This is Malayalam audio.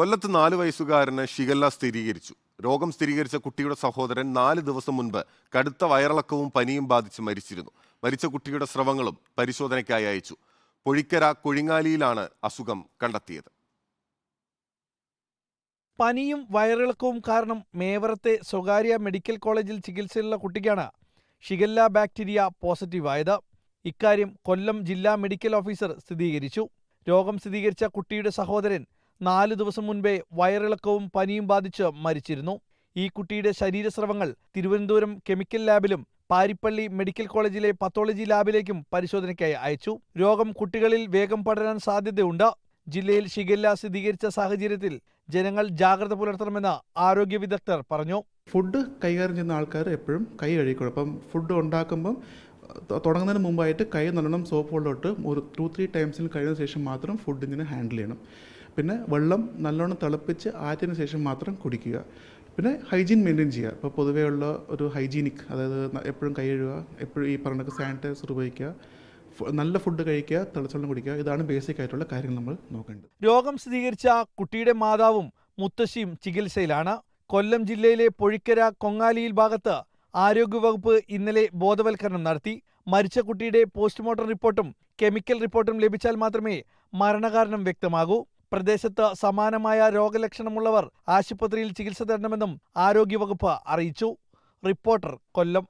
കൊല്ലത്ത് നാല് വയസ്സുകാരന് ഷിഗല്ല സ്ഥിരീകരിച്ചു. രോഗം സ്ഥിരീകരിച്ച കുട്ടിയുടെ സഹോദരൻ നാല് ദിവസം മുൻപ് കടുത്ത വയറിളക്കവും പനിയും ബാധിച്ച് മരിച്ചിരുന്നു. മരിച്ച കുട്ടിയുടെ സ്രവങ്ങളും പരിശോധനയ്ക്കായി അയച്ചു. പൊഴിക്കര കൊഴിങ്ങാലിയിലാണ് അസുഖം കണ്ടെത്തിയത്. പനിയും വയറിളക്കവും കാരണം മേവറത്തെ സ്വകാര്യ മെഡിക്കൽ കോളേജിൽ ചികിത്സയിലുള്ള കുട്ടിക്കാണ് ഷിഗല്ല ബാക്ടീരിയ പോസിറ്റീവായത്. ഇക്കാര്യം കൊല്ലം ജില്ലാ മെഡിക്കൽ ഓഫീസർ സ്ഥിരീകരിച്ചു. രോഗം സ്ഥിരീകരിച്ച കുട്ടിയുടെ സഹോദരൻ നാല് ദിവസം മുൻപേ വയറിളക്കവും പനിയും ബാധിച്ച് മരിച്ചിരുന്നു. ഈ കുട്ടിയുടെ ശരീരസ്രവങ്ങൾ തിരുവനന്തപുരം കെമിക്കൽ ലാബിലും പാരിപ്പള്ളി മെഡിക്കൽ കോളേജിലെ പത്തോളജി ലാബിലേക്കും പരിശോധനയ്ക്കായി അയച്ചു. രോഗം കുട്ടികളിൽ വേഗം പടരാൻ സാധ്യതയുണ്ട്. ജില്ലയിൽ ഷിഗല്ല സ്ഥിരീകരിച്ച സാഹചര്യത്തിൽ ജനങ്ങൾ ജാഗ്രത പുലർത്തണമെന്ന് ആരോഗ്യ വിദഗ്ധർ പറഞ്ഞു. ഫുഡ് കൈകാര്യം ചെയ്യുന്ന ആൾക്കാർ എപ്പോഴും കൈ കഴിക്കണം അപ്പം ഫുഡ് ഉണ്ടാക്കുമ്പം തുടങ്ങുന്നതിന് മുമ്പായിട്ട് കൈ നല്ലോണം സോപ്പ് കൊണ്ടോട്ട് ഒരു ടു ത്രീ ടൈംസിൽ കഴിഞ്ഞ ശേഷം മാത്രം ഫുഡ് ഇങ്ങനെ ഹാൻഡിൽ ചെയ്യണം. പിന്നെ വെള്ളം നല്ലോണം തിളപ്പിച്ച് ആറ്റിന് ശേഷം മാത്രം കുടിക്കുക. പിന്നെ ഹൈജീൻ മെയിന്റെയിൻ ചെയ്യുക. ഇപ്പോൾ പൊതുവേ ഉള്ള ഒരു ഹൈജീനിക് അതായത് എപ്പോഴും കൈ കഴുകുക എപ്പോഴും ഈ പറഞ്ഞ സാനിറ്റൈസർ ഉപയോഗിക്കുക നല്ല ഫുഡ് കഴിക്കുക തിളച്ചവെള്ളം കുടിക്കുക ഇതാണ് ബേസിക് ആയിട്ടുള്ള കാര്യങ്ങൾ നമ്മൾ നോക്കേണ്ടത്. രോഗം സ്ഥിരീകരിച്ച കുട്ടിയുടെ മാതാവും മുത്തശ്ശിയും ചികിത്സയിലാണ്. കൊല്ലം ജില്ലയിലെ പൊഴിക്കര കൊങ്ങാലിയിൽ ഭാഗത്ത് ആരോഗ്യവകുപ്പ് ഇന്നലെ ബോധവൽക്കരണം നടത്തി. മരിച്ച കുട്ടിയുടെ പോസ്റ്റ്മോർട്ടം റിപ്പോർട്ടും കെമിക്കൽ റിപ്പോർട്ടും ലഭിച്ചാൽ മാത്രമേ മരണകാരണം വ്യക്തമാകൂ. പ്രദേശത്ത് സമാനമായ രോഗലക്ഷണമുള്ളവർ ആശുപത്രിയിൽ ചികിത്സ തേടണമെന്നും ആരോഗ്യവകുപ്പ് അറിയിച്ചു. റിപ്പോർട്ടർ കൊല്ലം.